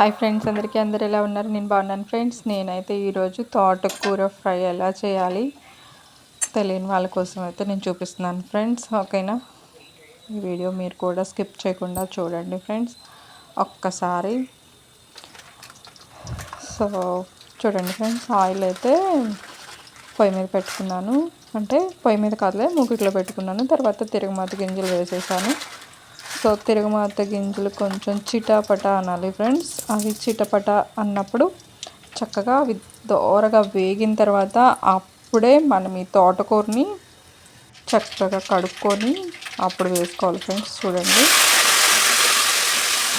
Hi friends అందరికీ అందరు ఎలా ఉన్నారు? నేను బాగున్నాను ఫ్రెండ్స్ నేనైతే ఈరోజు తోటకూర ఫ్రై ఎలా చేయాలి తెలియని వాళ్ళ కోసం అయితే నేను చూపిస్తున్నాను ఫ్రెండ్స్ ఓకేనా? ఈ వీడియో మీరు కూడా స్కిప్ చేయకుండా చూడండి ఫ్రెండ్స్ ఒక్కసారి. సో చూడండి ఫ్రెండ్స్ ఆయిల్ అయితే పొయ్యి మీద పెట్టుకున్నాను. అంటే పొయ్యి మీద కాదులే మూకిట్లో పెట్టుకున్నాను. తర్వాత తిరగమాత గింజలు వేసేసాను. సో తిరగమాత గింజలు కొంచెం చిటపట అనాలి ఫ్రెండ్స్. అవి చిటపట అన్నప్పుడు చక్కగా అవి దోరగా వేగిన తర్వాత అప్పుడే మనం ఈ తోటకూరని చక్కగా కడుక్కొని అప్పుడు వేసుకోవాలి ఫ్రెండ్స్. చూడండి.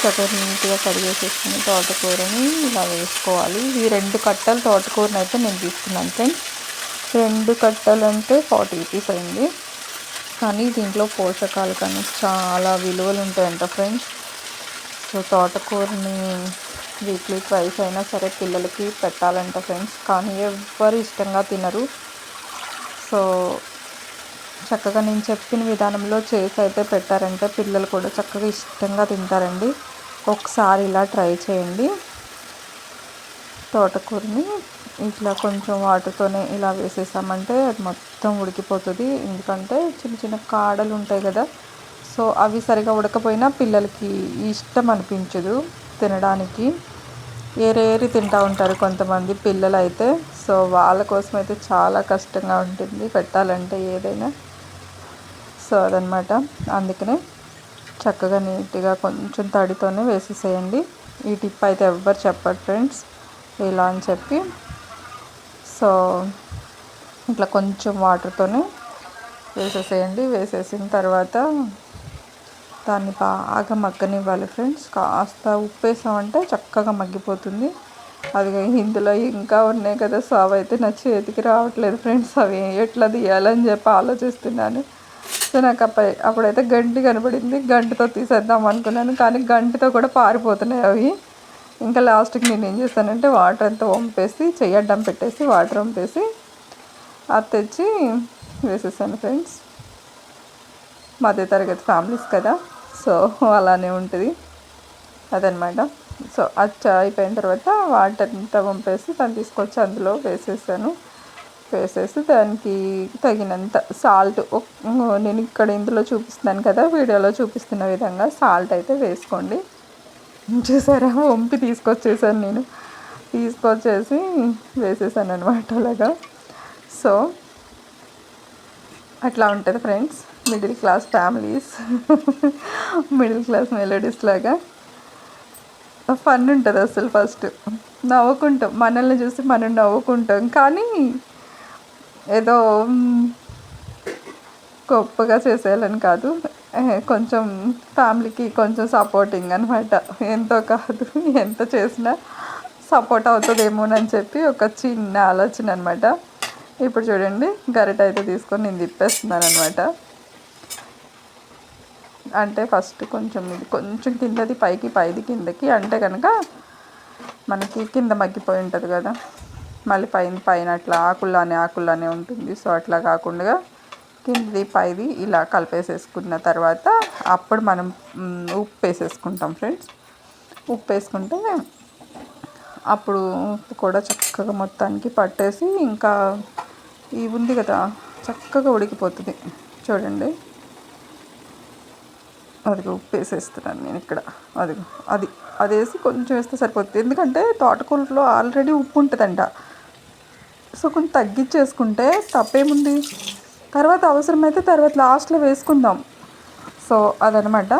చక్కగా నీట్గా కడిగేసేసుకుని తోటకూరని ఇలా వేసుకోవాలి. ఈ రెండు కట్టలు తోటకూరని అయితే నేను తీసుకున్నాను ఫ్రెండ్స్. రెండు కట్టలు అంటే ఫార్టీ రూపీస్ అయింది. కానీ దీంట్లో పోషకాలు కానీ చాలా విలువలు ఉంటాయంట ఫ్రెండ్స్. సో తోటకూరని వీక్లీ ట్వైస్ అయినా సరే పిల్లలకి పెట్టాలంట ఫ్రెండ్స్. కానీ ఎవ్వరు ఇష్టంగా తినరు. సో చక్కగా నేను చెప్పిన విధానంలో చేసి అయితే పెట్టారంటే పిల్లలు కూడా చక్కగా ఇష్టంగా తింటారండి. ఒకసారి ఇలా ట్రై చేయండి. తోటకూరని ఇట్లా కొంచెం వాటర్తోనే ఇలా వేసేసామంటే అది మొత్తం ఉడికిపోతుంది. ఎందుకంటే చిన్న చిన్న కాడలు ఉంటాయి కదా సో అవి సరిగా ఉడకపోయినా పిల్లలకి ఇష్టం అనిపించదు తినడానికి. ఏరేరి తింటూ ఉంటారు కొంతమంది పిల్లలు అయితే సో వాళ్ళ కోసం అయితే చాలా కష్టంగా ఉంటుంది పెట్టాలంటే ఏదైనా. సో అదనమాట. అందుకనే చక్కగా నీట్గా కొంచెం తడితోనే వేసేసేయండి. ఈ టిప్ అయితే ఎవ్వరు చెప్పరు ఫ్రెండ్స్. ఇలా అని చెప్పి. సో ఇట్లా కొంచెం వాటర్తోనే వేసేసేయండి. వేసేసిన తర్వాత దాన్ని బాగా మగ్గనివ్వాలి ఫ్రెండ్స్. కాస్త ఉప్పు వేసామంటే చక్కగా మగ్గిపోతుంది. అది ఇందులో ఇంకా ఉన్నాయి కదా సో అవైతే అయితే నా చేతికి రావట్లేదు ఫ్రెండ్స్. అవి ఎట్లా తీయాలని చెప్పి ఆలోచిస్తున్నాను. సో నాకు అప్ప అప్పుడైతే గంటి కనబడింది గంటితో తీసేద్దాం అనుకున్నాను. కానీ గంటితో కూడా పారిపోతున్నాయి అవి. ఇంకా లాస్ట్కి నేను ఏం చేస్తానంటే వాటర్ అంతా వంపేసి చెయ్యడ్డం పెట్టేసి వాటర్ వంపేసి అది తెచ్చి వేసేసాను ఫ్రెండ్స్. మధ్య తరగతి ఫ్యామిలీస్ కదా సో అలానే ఉంటుంది. అదనమాట. సో అది అయిపోయిన తర్వాత వాటర్ అంతా వంపేసి దాన్ని తీసుకొచ్చి అందులో వేసేసాను. వేసేసి దానికి తగినంత సాల్ట్ నేను ఇక్కడ ఇందులో చూపిస్తున్నాను కదా వీడియోలో చూపిస్తున్న విధంగా సాల్ట్ అయితే వేసుకోండి. చూసారా? వంపి తీసుకొచ్చేసాను నేను. తీసుకొచ్చేసి వేసేసాను అనమాట అలాగా. సో అట్లా ఉంటుంది friends. Middle class families. Middle class melodies లాగా. ఫన్ ఉంటుంది అసలు ఫస్ట్. నవ్వుకుంటాం. మనల్ని చూసి మనం నవ్వుకుంటాం. కానీ ఏదో గొప్పగా చేసేయాలని కాదు. కొంచెం ఫ్యామిలీకి కొంచెం సపోర్టింగ్ అనమాట ఎంతో కాదు ఎంత చేసినా సపోర్ట్ అవుతుందేమోనని చెప్పి ఒక చిన్న ఆలోచన అనమాట ఇప్పుడు చూడండి గరిట అయితే తీసుకొని నేను తిప్పేస్తున్నాను అనమాట అంటే ఫస్ట్ కొంచెం ఇది కొంచెం కిందది పైకి పైది కిందకి అంటే కనుక మనకి కింద మగ్గిపోయి ఉంటుంది కదా. మళ్ళీ పైన పైన అట్లా ఆకుల్లానే ఆకుల్లానే ఉంటుంది. సో అట్లా కాకుండా కిందది పైది ఇలా కలిపేసేసుకున్న తర్వాత అప్పుడు మనం ఉప్పు వేసేసుకుంటాం ఫ్రెండ్స్. ఉప్పు వేసుకుంటే అప్పుడు ఉప్పు కూడా చక్కగా మొత్తానికి పట్టేసి ఇంకా ఈ ఉంది కదా చక్కగా ఉడికిపోతుంది. చూడండి. అది ఉప్పు వేసేస్తున్నాను నేను ఇక్కడ. అది అది అది వేసి కొంచెం వేస్తే సరిపోతుంది. ఎందుకంటే తోటకూరలో ఆల్రెడీ ఉప్పు ఉంటుందంట. సో కొంచెం తగ్గించేసుకుంటే తప్పేముంది? తర్వాత అవసరమైతే తర్వాత లాస్ట్లో వేసుకుందాం. సో అదనమాట.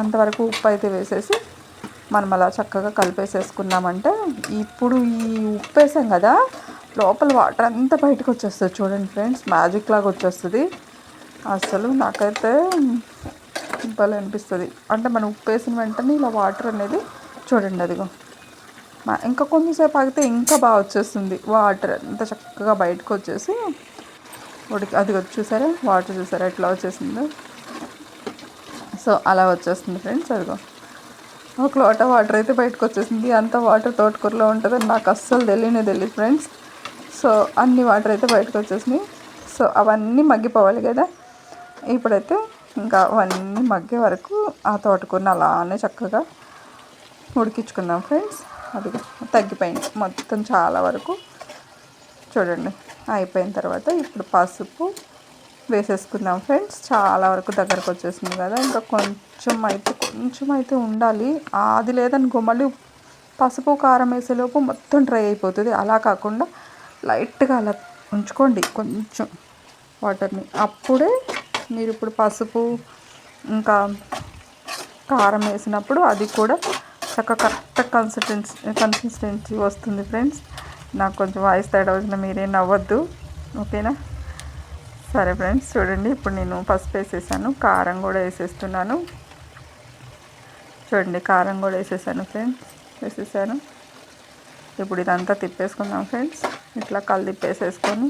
అంతవరకు ఉప్పు అయితే వేసేసి మనం అలా చక్కగా కలిపేసేసుకున్నామంటే ఇప్పుడు ఈ ఉప్పు వేసాం కదా లోపల వాటర్ అంతా బయటకు వచ్చేస్తుంది చూడండి ఫ్రెండ్స్ మ్యాజిక్ లాగా వచ్చేస్తుంది. అసలు నాకైతే భలే అనిపిస్తుంది. అంటే మనం ఉప్పు వేసిన వెంటనే ఇలా వాటర్ అనేది చూడండి అదిగో. ఇంకా కొంచెంసేపు ఆగితే ఇంకా బాగా వచ్చేస్తుంది. వాటర్ అంతా చక్కగా బయటకు వచ్చేసి ఉడికి అది చూసారా? వాటర్ చూసారా? ఎట్లా వచ్చేసిందో? సో అలా వచ్చేస్తుంది ఫ్రెండ్స్ అదిగో. ఒక లోట వాటర్ అయితే బయటకు వచ్చేసింది. అంత వాటర్ తోటకూరలో ఉంటుందని నాకు అస్సలు తెలియనే తెలియదు ఫ్రెండ్స్. సో అన్ని వాటర్ అయితే బయటకు వచ్చేసినాయి. సో అవన్నీ మగ్గిపోవాలి కదా? ఇప్పుడైతే ఇంకా అవన్నీ మగ్గే వరకు ఆ తోటకూరని అలానే చక్కగా ఉడికించుకుందాం ఫ్రెండ్స్. అది తగ్గిపోయింది. మొత్తం చాలా వరకు. చూడండి. అయిపోయిన తర్వాత ఇప్పుడు పసుపు వేసేసుకుందాం ఫ్రెండ్స్. చాలా వరకు దగ్గరకు వచ్చేసింది కదా. ఇంకా కొంచెం అయితే కొంచెం అయితే ఉండాలి. అది లేదనుకో మళ్ళీ పసుపు కారం వేసేలోపు మొత్తం డ్రై అయిపోతుంది. అలా కాకుండా లైట్గా అలా ఉంచుకోండి కొంచెం వాటర్ని. అప్పుడే మీరు ఇప్పుడు పసుపు ఇంకా కారం వేసినప్పుడు అది కూడా చక్కగా కరెక్ట్ కన్సిస్టెన్సీ కన్సిస్టెన్సీ వస్తుంది ఫ్రెండ్స్. నాకు కొంచెం వాయిస్ తేడా వచ్చిన మీరేం నవ్వద్దు. ఓకేనా? సరే ఫ్రెండ్స్ చూడండి ఇప్పుడు నేను పసుపు వేసేసాను కారం కూడా వేసేస్తున్నాను. చూడండి కారం కూడా వేసేసాను ఫ్రెండ్స్ వేసేసాను. ఇప్పుడు ఇదంతా తిప్పేసుకుందాం ఫ్రెండ్స్ ఇట్లా కళ్ళు తిప్పేసేసుకొని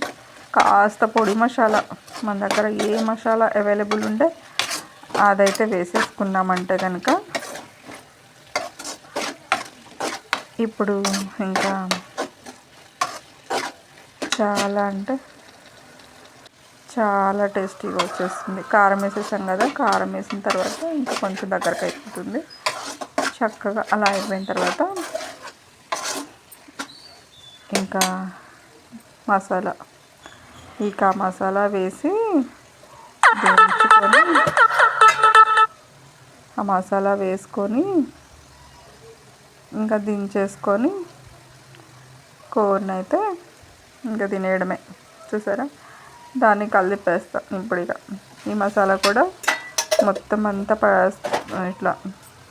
కాస్త పొడి మసాలా మన దగ్గర ఏ మసాలా అవైలబుల్ ఉంటే అదైతే వేసేసుకున్నామంటే కనుక ఇప్పుడు ఇంకా చాలా అంటే చాలా టేస్టీగా వచ్చేస్తుంది. కారం వేసేసాం కదా కారం వేసిన తర్వాత ఇంకా కొంచెం దగ్గరకు అయిపోతుంది. చక్కగా అలా అయిపోయిన తర్వాత ఇంకా మసాలా ఇంకా మసాలా వేసి వేయించుకొని ఆ మసాలా వేసుకొని ఇంకా దించేసుకొని కూరనైతే అయితే ఇంకా తినేయడమే. చూసారా? దాన్ని కలిపేస్తాం ఇప్పుడు ఇక. ఈ మసాలా కూడా మొత్తం అంతా ఇట్లా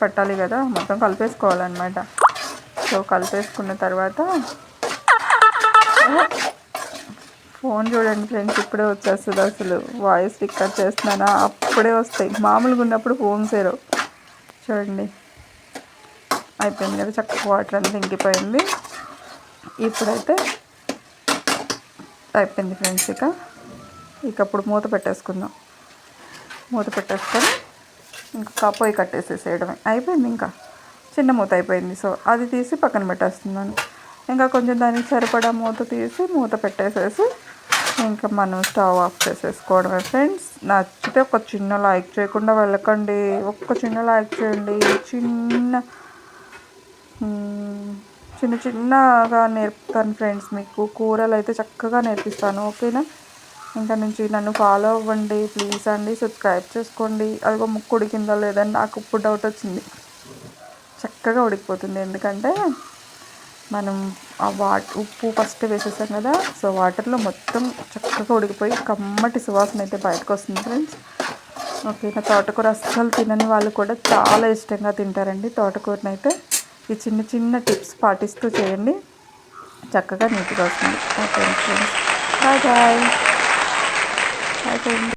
పట్టాలి కదా మొత్తం కలిపేసుకోవాలన్నమాట. సో కలిపేసుకున్న తర్వాత ఫోన్ చూడండి ఫ్రెండ్స్ ఇప్పుడే వచ్చేస్తుంది అసలు. వాయిస్ రికార్డ్ చేస్తున్నానా? అప్పుడే వస్తాయి. మామూలుగా ఉన్నప్పుడు ఫోన్ సేరు చూడండి. అయిపోయింది కదా చక్కగా వాటర్ అంతా ఇంకిపోయింది. ఇప్పుడైతే అయిపోయింది ఫ్రెండ్స్ ఇక. ఇక అప్పుడు మూత పెట్టేసుకుందాం. మూత పెట్టేసుకొని ఇంకా పొయ్యి కట్టేసేసేయడమే. అయిపోయింది ఇంకా. చిన్న మూత అయిపోయింది. సో అది తీసి పక్కన పెట్టేస్తున్నాను. ఇంకా కొంచెం దానికి సరిపడా మూత తీసి మూత పెట్టేసేసి ఇంకా మనం స్టవ్ ఆఫ్ చేసేసుకోవడమే ఫ్రెండ్స్. నచ్చితే ఒక చిన్న లైక్ చేయకుండా వెళ్ళకండి. ఒక్క చిన్న లైక్ చేయండి. చిన్న చిన్న చిన్నగా నేర్పుతాను ఫ్రెండ్స్ మీకు. కూరలు అయితే చక్కగా నేర్పిస్తాను ఓకేనా? ఇంకా నుంచి నన్ను ఫాలో అవ్వండి ప్లీజ్ అండి. సబ్స్క్రైబ్ చేసుకోండి. అదిగో ముక్కు ఉడికిందో లేదని నాకు ఇప్పుడు డౌట్ వచ్చింది. చక్కగా ఉడికిపోతుంది. ఎందుకంటే మనం ఆ వాట్ ఉప్పు ఫస్ట్ వేసేసాం కదా సో వాటర్లో మొత్తం చక్కగా ఉడికిపోయి కమ్మటి సువాసన అయితే బయటకు వస్తుంది ఫ్రెండ్స్. ఓకే నా తోటకూర అస్సలు తినని వాళ్ళు కూడా చాలా ఇష్టంగా తింటారండి తోటకూరని అయితే ఈ చిన్న చిన్న టిప్స్ పాటిస్తూ చేయండి. చక్కగా నీట్గా వస్తుంది. Okay friends bye bye bye friends